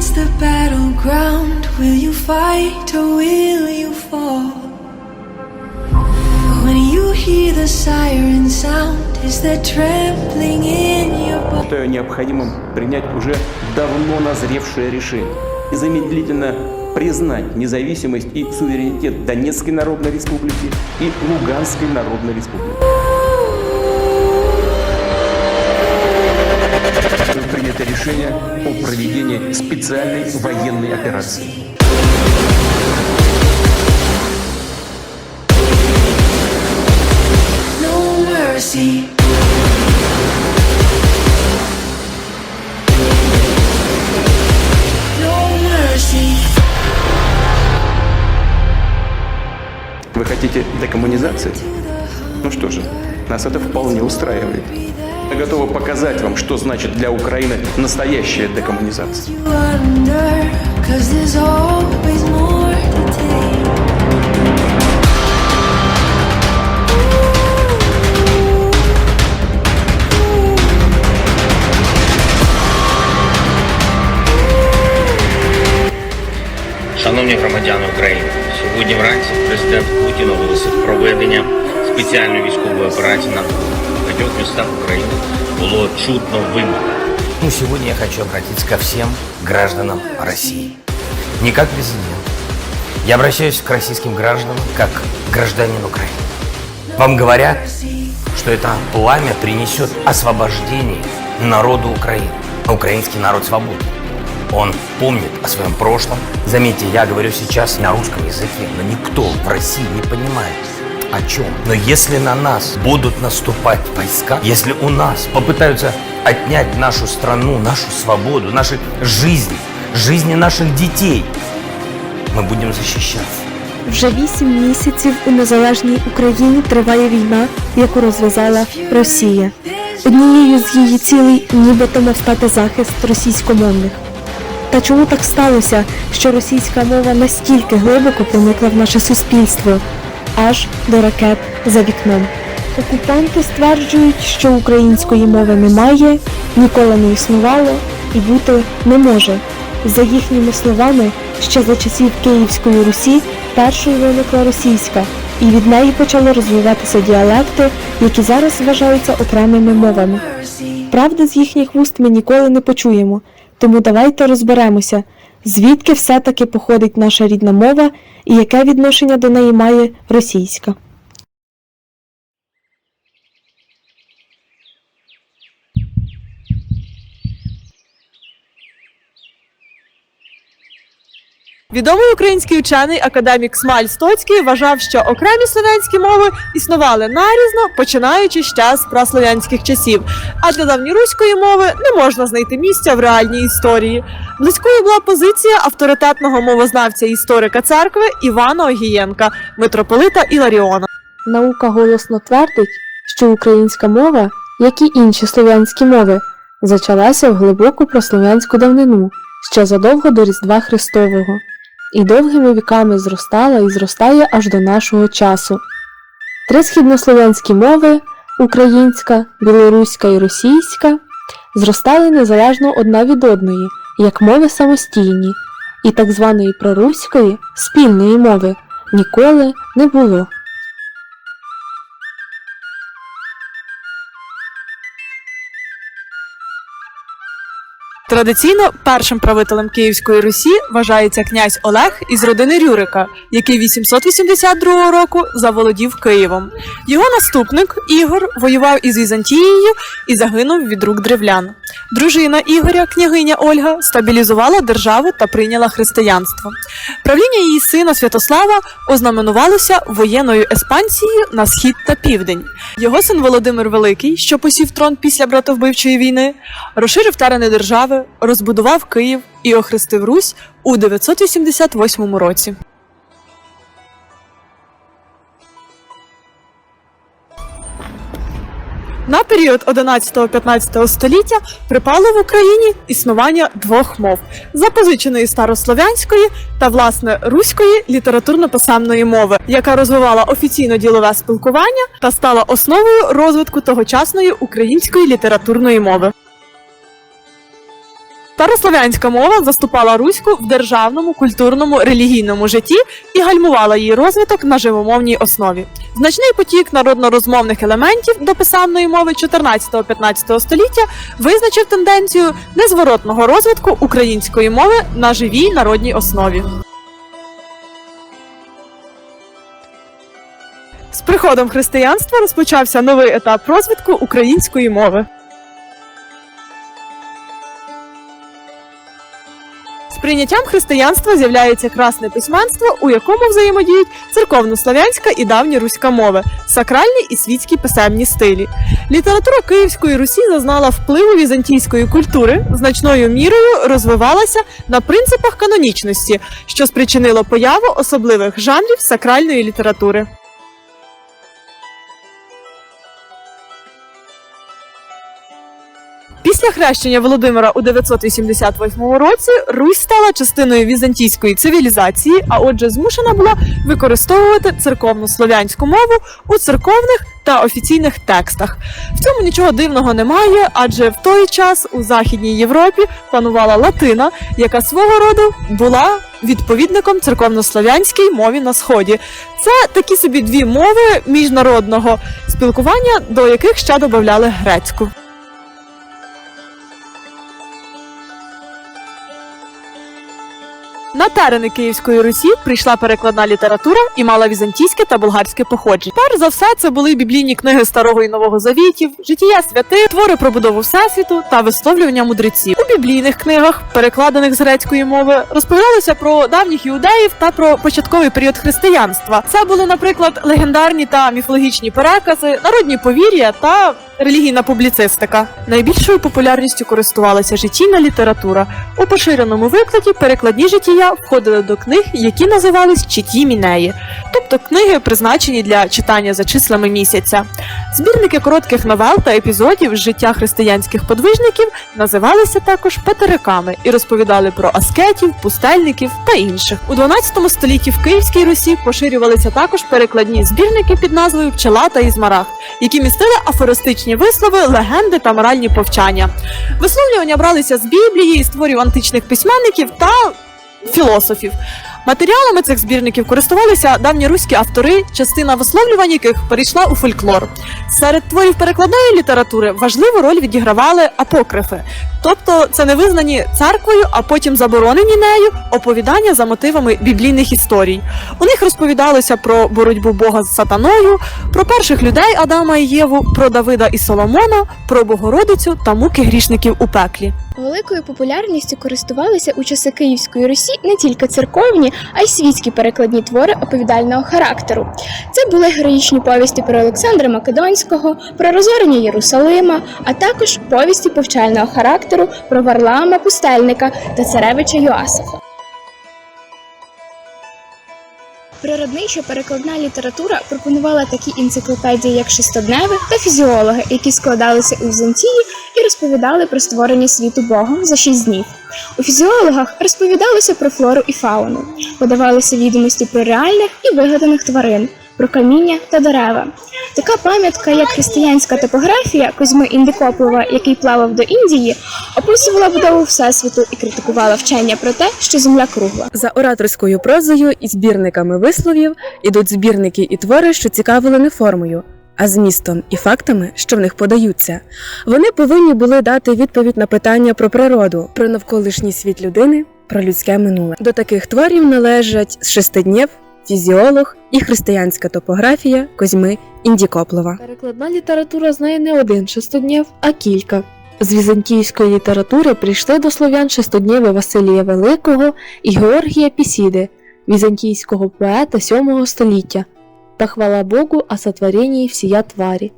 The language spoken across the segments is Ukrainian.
it's the battleground. Will you fight or will you fall? When you hear the siren sound, is there trembling in your body? Считаю необходимым принять уже давно назревшее решение. Незамедлительно признать независимость и суверенитет Донецкой Народной Республики и Луганской Народной Республики. Принято решение о проведении специальной военной операции. No mercy. Вы хотите декоммунизации? Ну что же, нас это вполне устраивает. Мы готовы показать вам, что значит для Украины настоящая декоммунизация. You wonder, cause there's always more to take. Шановні громадяни України, сьогодні вранці президент Путін оголосив проведення спеціальної військової операції на в багатьох містах України було чутно вибух. Ну, сегодня я хочу обратиться ко всем гражданам России. Не как президент. Я обращаюсь к российским гражданам как гражданин Украины. Вам говорят, что это пламя принесет освобождение народу Украины. Украинский народ свободен. Он помнит о своем прошлом. Заметьте, я говорю сейчас на русском языке, но никто в России не понимает, о чем. Но если на нас будут наступать войска, если у нас попытаются отнять нашу страну, нашу свободу, наши жизни, жизни наших детей, мы будем защищаться. Вже вісім місяців у незалежній Україні триває війна, яку розв'язала Росія. Однією з її цілей нібито мав захист російськомовних. Та чому так сталося, що російська мова настільки глибоко проникла в наше суспільство, аж до ракет за вікном? Окупанти стверджують, що української мови немає, ніколи не існувало і бути не може. За їхніми словами, ще за часів Київської Русі першою виникла російська, і від неї почали розвиватися діалекти, які зараз вважаються окремими мовами. Правди з їхніх вуст ми ніколи не почуємо, тому давайте розберемося, звідки все-таки походить наша рідна мова і яке відношення до неї має російська. Відомий український учений академік Смаль Стоцький вважав, що окремі слов'янські мови існували нарізно, починаючи ще з праслов'янських часів. А для давньоруської мови не можна знайти місця в реальній історії. Близькою була позиція авторитетного мовознавця і історика церкви Івана Огієнка, митрополита Іларіона. Наука голосно твердить, що українська мова, як і інші слов'янські мови, зачалася в глибоку прослов'янську давнину ще задовго до Різдва Христового, і довгими віками зростала і зростає аж до нашого часу. Три східнослов'янські мови українська, білоруська і російська зростали незалежно одна від одної, як мови самостійні, і так званої проруської спільної мови ніколи не було. Традиційно першим правителем Київської Русі вважається князь Олег із родини Рюрика, який 882 року заволодів Києвом. Його наступник Ігор воював із Візантією і загинув від рук древлян. Дружина Ігоря, княгиня Ольга, стабілізувала державу та прийняла християнство. Правління її сина Святослава ознаменувалося воєнною еспансією на схід та південь. Його син Володимир Великий, що посів трон після братовбивчої війни, розширив терени держави, розбудував Київ і охрестив Русь у 988 році. На період 11-15 століття припало в Україні існування двох мов запозиченої старослов'янської та власне руської літературно-писемної мови, яка розвивала офіційно ділове спілкування та стала основою розвитку тогочасної української літературної мови. Старослов'янська мова заступала руську в державному, культурному, релігійному житті і гальмувала її розвиток на живомовній основі. Значний потік народнорозмовних елементів до писемної мови 14-15 століття визначив тенденцію незворотного розвитку української мови на живій народній основі. З приходом християнства розпочався новий етап розвитку української мови. Прийняттям християнства з'являється красне письменство, у якому взаємодіють церковнослов'янська і давньоруська мови, сакральні і світські писемні стилі. Література Київської Русі зазнала впливу візантійської культури, значною мірою розвивалася на принципах канонічності, що спричинило появу особливих жанрів сакральної літератури. Після хрещення Володимира у 988 році Русь стала частиною візантійської цивілізації, а отже, змушена була використовувати церковно-слов'янську мову у церковних та офіційних текстах. В цьому нічого дивного немає, адже в той час у Західній Європі панувала латина, яка свого роду була відповідником церковнослов'янській мові на сході. Це такі собі дві мови міжнародного спілкування, до яких ще додавали грецьку. На терени Київської Русі прийшла перекладна література і мала візантійське та болгарське походження. Перш за все, це були біблійні книги Старого і Нового Завітів, життя святих, твори про будову всесвіту та висловлювання мудреців. У біблійних книгах, перекладених з грецької мови, розповідалося про давніх іудеїв та про початковий період християнства. Це були, наприклад, легендарні та міфологічні перекази, народні повір'я та релігійна публіцистика. Найбільшою популярністю користувалася життєйна література. У поширеному викладі перекладні життя входили до книг, які називались читі мінеї, тобто книги, призначені для читання за числами місяця. Збірники коротких новел та епізодів з життя християнських подвижників називалися також патериками і розповідали про аскетів, пустельників та інших. У 12 столітті в Київській Русі поширювалися також перекладні збірники під назвою Пчела та Ізмарагд, які містили афористичні вислови, легенди та моральні повчання. Висловлювання бралися з Біблії, з творів античних письменників та філософів. Матеріалами цих збірників користувалися давньоруські автори, частина висловлювань яких перейшла у фольклор. Серед творів перекладної літератури важливу роль відігравали апокрифи, тобто це не визнані церквою, а потім заборонені нею оповідання за мотивами біблійних історій. У них розповідалося про боротьбу Бога з сатаною, про перших людей Адама і Єву, про Давида і Соломона, про Богородицю та муки грішників у пеклі. Великою популярністю користувалися у часи Київської Русі не тільки церковні, а й світські перекладні твори оповідального характеру. Це були героїчні повісті про Олександра Македонського, про розорення Єрусалима, а також повісті повчального характеру про Варлаама Пустельника та царевича Йоасифа. Природнича перекладна література пропонувала такі енциклопедії, як шестодневи та фізіологи, які складалися у Візантії і розповідали про створення світу Богом за шість днів. У фізіологах розповідалося про флору і фауну, подавалися відомості про реальних і вигаданих тварин, про каміння та дерева. Така пам'ятка, як християнська топографія Козьми Індикоплова, який плавав до Індії, описувала будову всесвіту і критикувала вчення про те, що земля кругла. За ораторською прозою і збірниками висловів ідуть збірники і твори, що цікавили не формою, а змістом і фактами, що в них подаються. Вони повинні були дати відповідь на питання про природу, про навколишній світ людини, про людське минуле. До таких творів належать шестиднєв, фізіолог і християнська топографія Козьми Індікоплова. Перекладна література знає не один шестоднів, а кілька. З візантійської літератури прийшли до слов'ян шестоднєви Василія Великого і Георгія Пісіди, візантійського поета 7 століття, та хвала Богу о сотворенні всія тварі.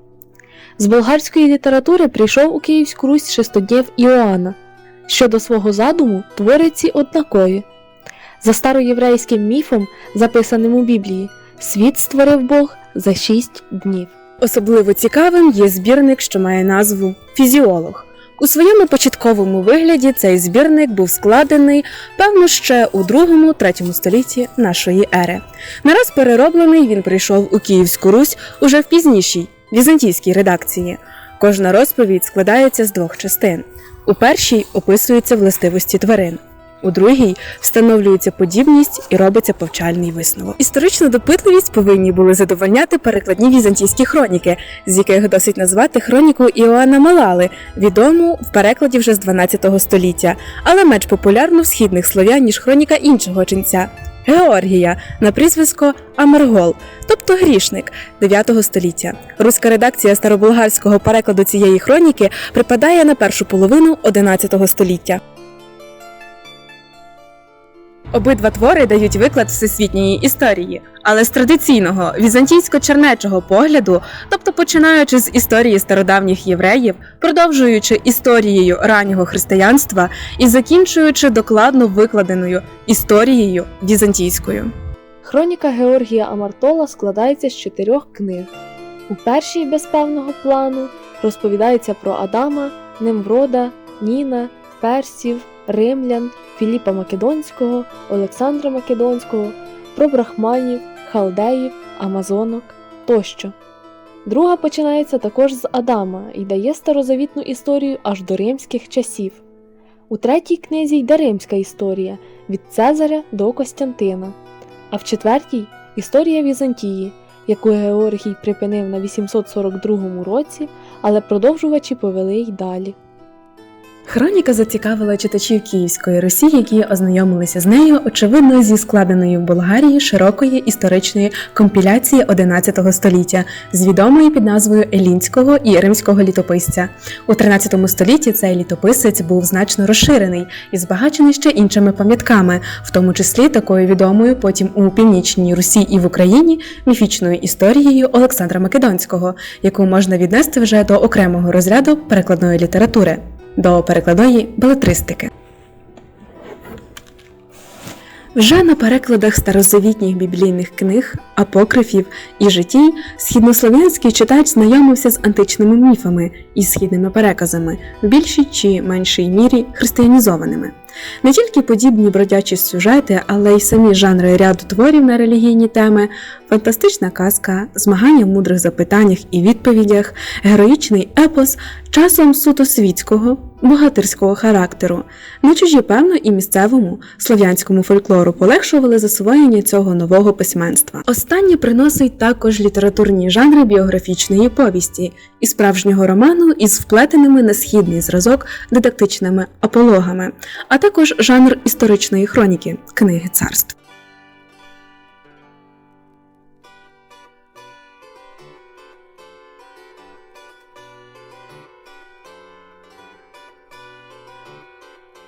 З болгарської літератури прийшов у Київську Русь шестоднєв Іоанна. Щодо свого задуму, твори ці однакові. За староєврейським міфом, записаним у Біблії, світ створив Бог за шість днів. Особливо цікавим є збірник, що має назву Фізіолог. У своєму початковому вигляді цей збірник був складений, певно, ще у 2-3 столітті нашої ери. Нараз перероблений він прийшов у Київську Русь уже в пізнішій візантійській редакції. Кожна розповідь складається з двох частин. У першій описуються властивості тварин. У другій встановлюється подібність і робиться повчальний висновок. Історичну допитливість повинні були задовольняти перекладні візантійські хроніки, з яких досить назвати хроніку Іоанна Малали, відому в перекладі вже з 12 століття, але менш популярну в східних слов'ян, ніж хроніка іншого ченця. Георгія на прізвисько Амергол, тобто грішник 9 століття. Руська редакція старобулгарського перекладу цієї хроніки припадає на першу половину 11 століття. Обидва твори дають виклад всесвітньої історії, але з традиційного візантійсько-чернечого погляду, тобто починаючи з історії стародавніх євреїв, продовжуючи історією раннього християнства і закінчуючи докладно викладеною історією візантійською. Хроніка Георгія Амартола складається з чотирьох книг. У першій без певного плану розповідається про Адама, Немврода, Ніна, Персів, Римлян, Філіпа Македонського, Олександра Македонського, про брахманів, халдеїв, амазонок тощо. Друга починається також з Адама і дає старозавітну історію аж до римських часів. У третій книзі йде римська історія від Цезаря до Костянтина. А в четвертій історія Візантії, яку Георгій припинив на 842 році, але продовжувачі повели й далі. Хроніка зацікавила читачів Київської Русі, які ознайомилися з нею, очевидно, зі складеної в Болгарії широкої історичної компіляції XI століття з відомої під назвою Елінського і Римського літописця. У XIII столітті цей літописець був значно розширений і збагачений ще іншими пам'ятками, в тому числі такою відомою потім у північній Русі і в Україні міфічною історією Олександра Македонського, яку можна віднести вже до окремого розряду перекладної літератури до перекладної белетристики. Вже на перекладах старозавітніх біблійних книг, апокрифів і житій східнослов'янський читач знайомився з античними міфами і східними переказами, в більшій чи меншій мірі християнізованими. Не тільки подібні бродячі сюжети, але й самі жанри ряду творів на релігійні теми, фантастична казка, змагання в мудрих запитаннях і відповідях, героїчний епос, часом суто світського, богатирського характеру, на чужі, певно, і місцевому слов'янському фольклору полегшували засвоєння цього нового письменства. Останнє приносить також літературні жанри біографічної повісті і справжнього роману із вплетеними на східний зразок дидактичними апологами, а також жанр історичної хроніки книги царств.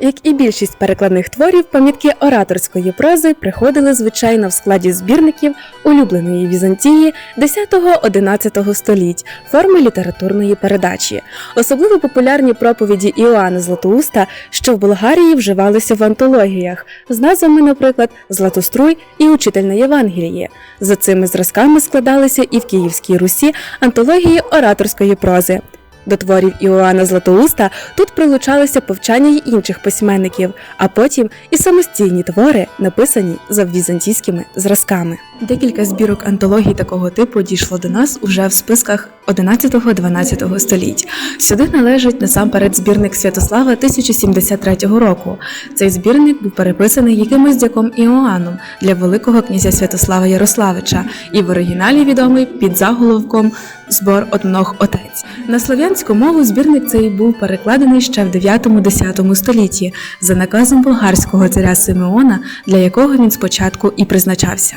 Як і більшість перекладних творів, пам'ятки ораторської прози приходили звичайно в складі збірників улюбленої Візантії 10-11 століть, форми літературної передачі. Особливо популярні проповіді Іоанна Златоуста, що в Болгарії вживалися в антологіях, з назвами, наприклад, Златоструй і Учитель на Євангелії. За цими зразками складалися і в Київській Русі антології ораторської прози. До творів Іоанна Златоуста тут прилучалися повчання й інших письменників, а потім і самостійні твори, написані за візантійськими зразками. Декілька збірок антологій такого типу дійшло до нас уже в списках 11-12 століть. Сюди належить насамперед збірник Святослава 1073 року. Цей збірник був переписаний якимось дяком Іоанном для Великого князя Святослава Ярославича і в оригіналі відомий під заголовком Збор однох отець. На слов'янську мову збірник цей був перекладений ще в 9-10 столітті за наказом болгарського царя Симеона, для якого він спочатку і призначався.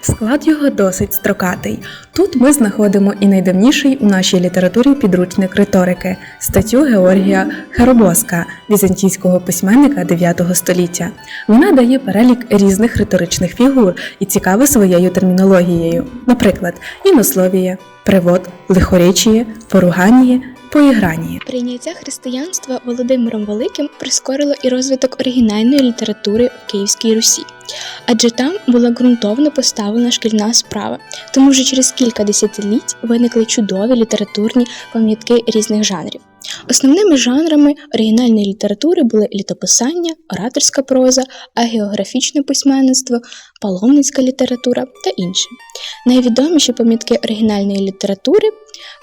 Склад його досить строкатий. Тут ми знаходимо і найдавніший у нашій літературі підручник риторики статтю Георгія Херобоска, візантійського письменника 9 століття. Вона дає перелік різних риторичних фігур і цікава своєю термінологією, наприклад, інословіє, привод, лихоречіє, поруганіє, поіграніє. Прийняття християнства Володимиром Великим прискорило і розвиток оригінальної літератури в Київській Русі, адже там була ґрунтовно поставлена шкільна справа, тому вже через кілька десятиліть виникли чудові літературні пам'ятки різних жанрів. Основними жанрами оригінальної літератури були літописання, ораторська проза, агеографічне письменництво, паломницька література та інші. Найвідоміші пам'ятки оригінальної літератури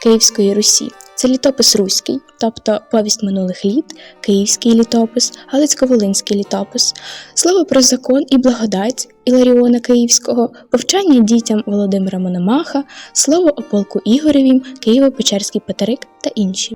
Київської Русі Це літопис руський, тобто повість минулих літ, київський літопис, Галицько-Волинський літопис, слово про закон і благодать Іларіона Київського, повчання дітям Володимира Мономаха, слово о полку Ігоревім, Києво-Печерський Петерик та інші.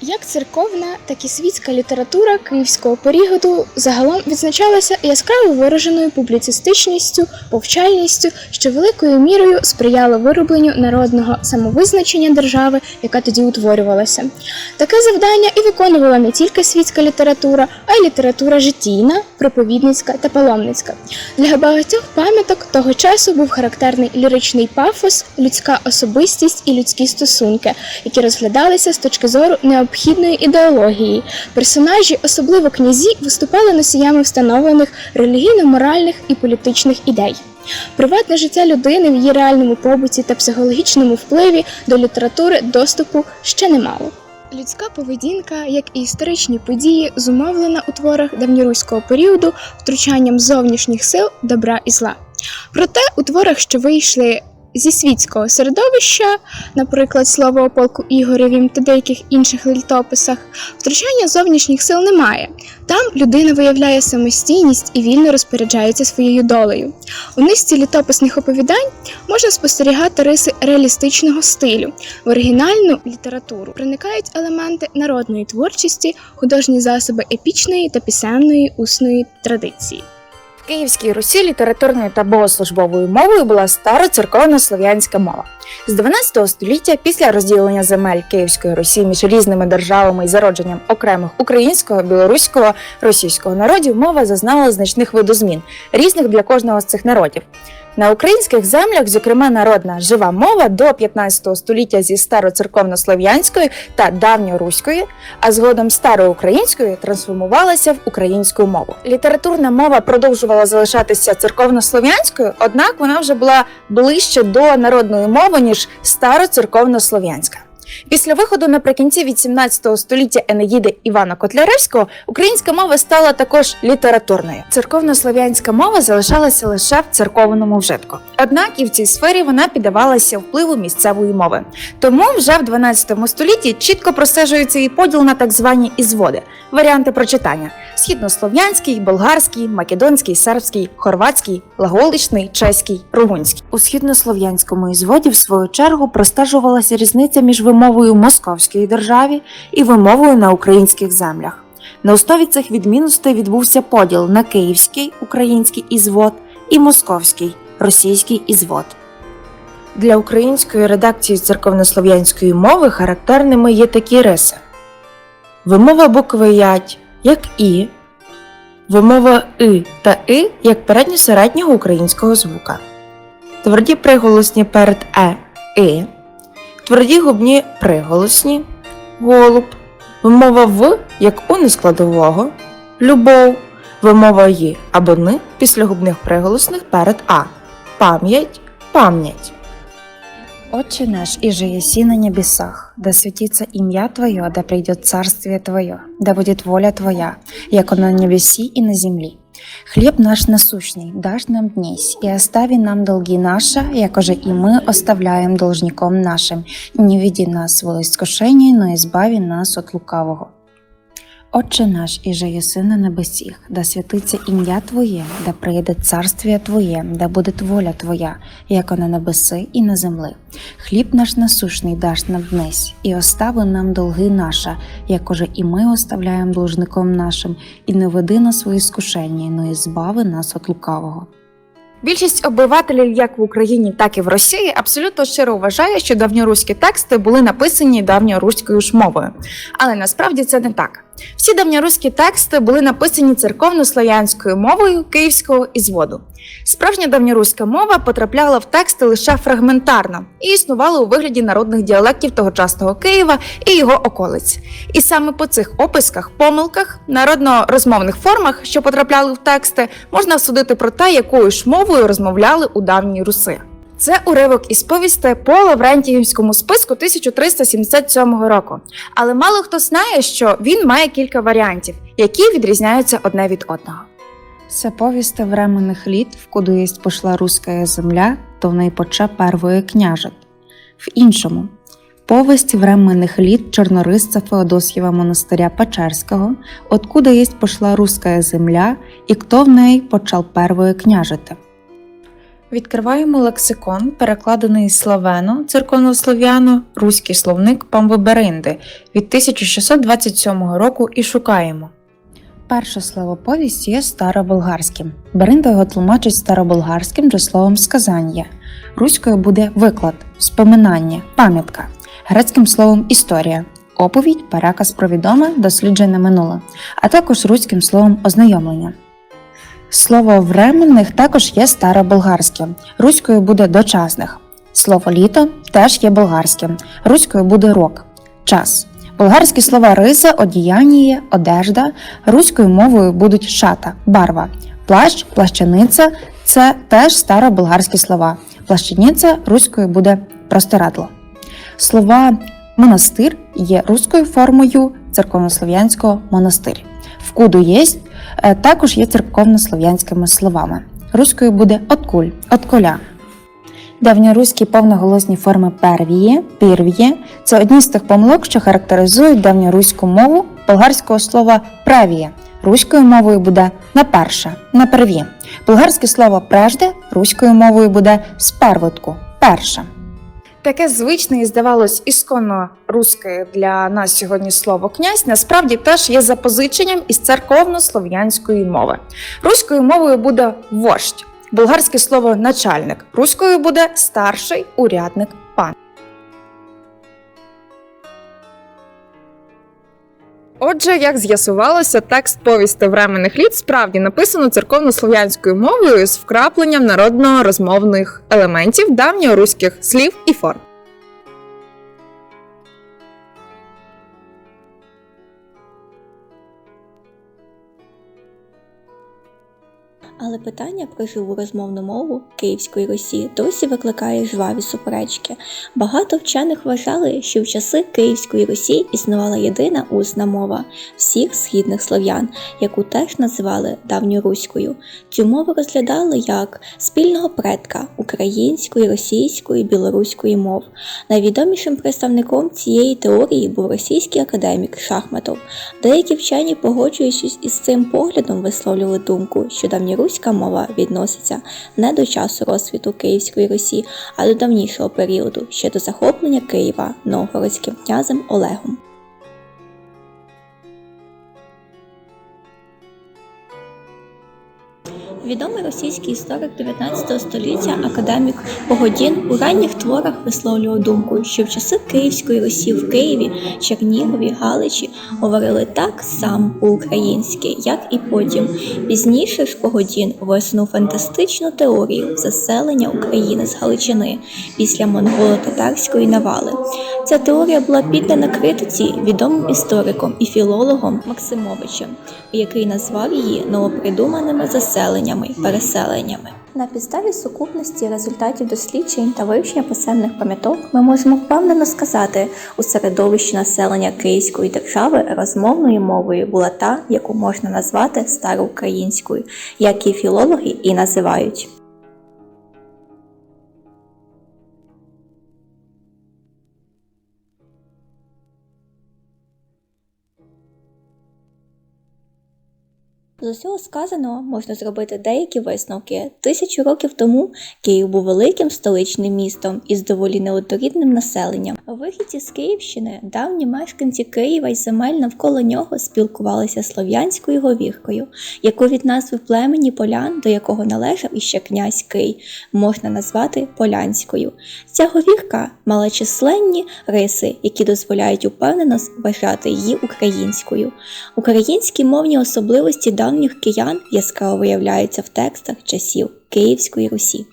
Як церковна, так і світська література київського періоду загалом відзначалася яскраво вираженою публіцистичністю, повчальністю, що великою мірою сприяло виробленню народного самовизначення держави, яка тоді утворювалася. Таке завдання і виконувала не тільки світська література, а й література житійна, проповідницька та паломницька. Для багатьох пам'яток того часу був характерний ліричний пафос, людська особистість і людські стосунки, які розглядалися з точки зору необхідної ідеології. Персонажі, особливо князі, виступали носіями встановлених релігійно-моральних і політичних ідей. Приватне життя людини в її реальному побуті та психологічному впливі до літератури доступу ще немало. Людська поведінка, як і історичні події, зумовлена у творах давньоруського періоду втручанням зовнішніх сил добра і зла. Проте у творах, що вийшли зі світського середовища, наприклад, слово о полку Ігоревім та деяких інших літописах, втручання зовнішніх сил немає. Там людина виявляє самостійність і вільно розпоряджається своєю долею. У низці літописних оповідань можна спостерігати риси реалістичного стилю. В оригінальну літературу проникають елементи народної творчості, художні засоби епічної та пісенної усної традиції. Київській Русі літературною та богослужбовою мовою була староцерковно-слов'янська мова. З 12 століття, після розділення земель Київської Русі між різними державами і зародженням окремих українського, білоруського, російського народів, мова зазнала значних видозмін, різних для кожного з цих народів. На українських землях, зокрема, народна жива мова до 15 століття зі староцерковно-слов'янської та давньоруської, а згодом староукраїнської трансформувалася в українську мову. Літературна мова продовжувала залишатися церковнослов'янською, однак вона вже була ближче до народної мови ніж староцерковнослов'янська. Після виходу наприкінці 18 століття Енеїди Івана Котляревського українська мова стала також літературною. Церковнослов'янська мова залишалася лише в церковному вжитку. Однак і в цій сфері вона піддавалася впливу місцевої мови. Тому вже в 12 столітті чітко простежується і поділ на так звані ізводи, варіанти прочитання: східнослов'янський, болгарський, македонський, сербський, хорватський, лаголичний, чеський, румунський. У східнослов'янському ізводі, в свою чергу, простежувалася різниця між вимовою Московської державі і вимовою на українських землях. На основі цих відмінностей відбувся поділ на київський український ізвод і московський російський ізвод. Для української редакції церковнослов'янської мови характерними є такі риси: вимова букви ять як і, вимова и та и як передньосереднього українського звука, тверді приголосні перед е и, тверді губні приголосні, голуб, вимова в як у нескладового, любов, вимова ї або ни після губних приголосних перед а, пам'ять, пам'ять. Отче наш, иже еси на небесах, да светится имя Твое, да придет царствие Твое, да будет воля Твоя, яко на небеси и на земли. Хлеб наш насущный дашь нам днесь, и остави нам долги наши, якоже и мы оставляем должником нашим, и не веди нас в искушение, но избави нас от лукавого. Отче наш, іже єси на небесіх, да святиться ім'я Твоє, да прийде царствіє Твоє, да буде воля Твоя, яко на небеси і на земли. Хліб наш насушний даш нам днесь, і остави нам долги наша, якоже і ми оставляємо должником нашим, і не веди нас у іскушення, но і збави нас от лукавого. Більшість обивателів як в Україні, так і в Росії абсолютно щиро вважає, що давньоруські тексти були написані давньоруською ж мовою. Але насправді це не так. Всі давньоруські тексти були написані церковно-слав'янською мовою київського ізводу. Справжня давньоруська мова потрапляла в тексти лише фрагментарно і існувала у вигляді народних діалектів тогочасного Києва і його околиць. І саме по цих описках, помилках, народно-розмовних формах, що потрапляли в тексти, можна судити про те, якою ж мовою розмовляли у давній Руси. Це уривок із повісти по Лаврентіївському списку 1377 року. Але мало хто знає, що він має кілька варіантів, які відрізняються одне від одного. Це повісти временних літ, вкуду єсть пошла руська земля, то в неї поче первої княжет. В іншому повесть временних літ чорнорисця Феодосьєва монастиря Печерського, откуда єсть пошла руська земля, і хто в неї почал первої княжити. Відкриваємо лексикон, перекладений з славено, церковнослов'яно, руський словник Памвеберинди від 1627 року і шукаємо. Перше слово повість є староболгарським. Беринда його тлумачить староболгарським джерелом сказання. Руською буде виклад, споминання, пам'ятка, грецьким словом історія, оповідь, переказ про відоме, досліджене минуле, а також руським словом ознайомлення. Слово временних також є староболгарським. Руською буде дочасних. Слово літо теж є болгарським. Руською буде рок, час. Болгарські слова риса, одіяння, одежда, руською мовою будуть шата, барва, плащ, плащаниця це теж староболгарські слова. Плащаниця руською буде простирадло. Слова монастир є руською формою церковнослов'янського монастир. Вкуду єсть е, також є церковнослов'янськими словами. Руською буде откуль, отколя. Давньоруські повноголосні форми первіє, пірвіє це одні з тих помилок, що характеризують давньоруську мову болгарського слова правіє. Руською мовою буде на перше, на перві. Болгарське слово прежде руською мовою буде сперводку, перше. Таке звичне і здавалось ісконно русське для нас сьогодні слово князь насправді теж є запозиченням із церковно-слов'янської мови. Руською мовою буде вождь, болгарське слово начальник, руською буде старший урядник пан. Отже, як з'ясувалося, текст повісти временних літ справді написано церковно-слов'янською мовою з вкрапленням народно-розмовних елементів давньоруських слів і форм. Але питання про живу розмовну мову Київської Русі досі викликає жваві суперечки. Багато вчених вважали, що в часи Київської Русі існувала єдина усна мова всіх східних слов'ян, яку теж називали давньоруською. Цю мову розглядали як спільного предка української, російської, білоруської мов. Найвідомішим представником цієї теорії був російський академік Шахматов. Деякі вчені, погоджуючись із цим поглядом, висловлювали думку, що давньоруська мова відноситься не до часу розсвіту Київської Русі, а до давнішого періоду, ще до захоплення Києва новгородським князем Олегом. Відомий російський історик 19 століття академік Погодін у ранніх творах висловлював думку, що в часи Київської Русі в Києві, Чернігові, Галичі говорили так само по-українськи, як і потім. Пізніше ж Погодін висунув фантастичну теорію заселення України з Галичини після монголо-татарської навали. Ця теорія була піддана критиці відомим істориком і філологом Максимовичем, який назвав її новопридуманими заселеннями переселеннями. На підставі сукупності результатів досліджень та вивчення писемних пам'яток ми можемо впевнено сказати, у середовищі населення Київської держави розмовною мовою була та, яку можна назвати староукраїнською, як і філологи і називають. З усього сказаного можна зробити деякі висновки. Тисячу років тому Київ був великим столичним містом із доволі неоднорідним населенням. Вихідці з Київщини, давні мешканці Києва й земель навколо нього спілкувалися слов'янською говіркою, яку від назви племені полян, до якого належав іще князь Кий, можна назвати полянською. Ця говірка мала численні риси, які дозволяють упевнено вважати її українською. Українські мовні особливості давніх киян яскраво виявляються в текстах часів Київської Русі.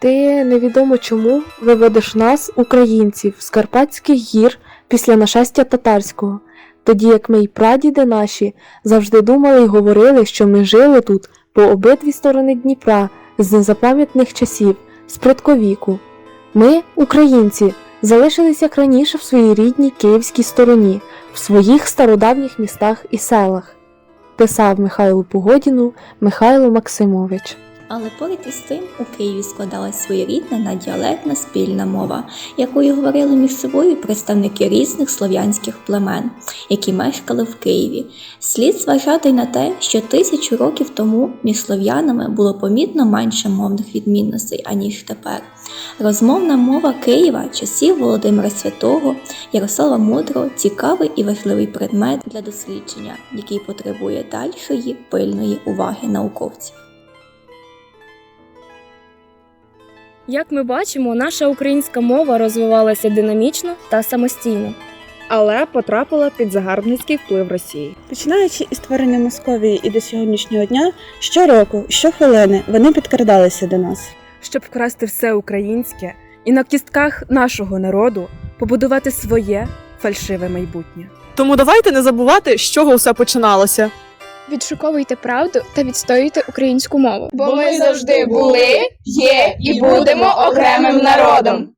Ти невідомо чому виведеш нас, українців, з Карпатських гір після нашестя татарського, тоді як ми й прадіди наші завжди думали й говорили, що ми жили тут по обидві сторони Дніпра з незапам'ятних часів, спредковіку. Ми, українці, залишились як раніше в своїй рідній київській стороні, в своїх стародавніх містах і селах, писав Михайлу Погодіну Михайло Максимович. Але поряд із тим у Києві складалась своєрідна наддіалектна спільна мова, якою говорили між собою представники різних слов'янських племен, які мешкали в Києві. Слід зважати й на те, що тисячу років тому між слов'янами було помітно менше мовних відмінностей, аніж тепер. Розмовна мова Києва часів Володимира Святого, Ярослава Мудрого цікавий і важливий предмет для дослідження, який потребує дальшої пильної уваги науковців. Як ми бачимо, наша українська мова розвивалася динамічно та самостійно. але потрапила під загарбницький вплив Росії. Починаючи із створення Московії і до сьогоднішнього дня, щороку, щохвилини вони підкрадалися до нас. Щоб вкрасти все українське і на кістках нашого народу побудувати своє фальшиве майбутнє. Тому давайте не забувати, з чого все починалося. Відшуковуйте правду та відстоюйте українську мову. Бо ми завжди були, є і будемо окремим народом.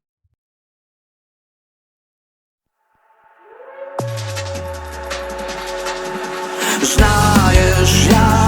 Знаєш, я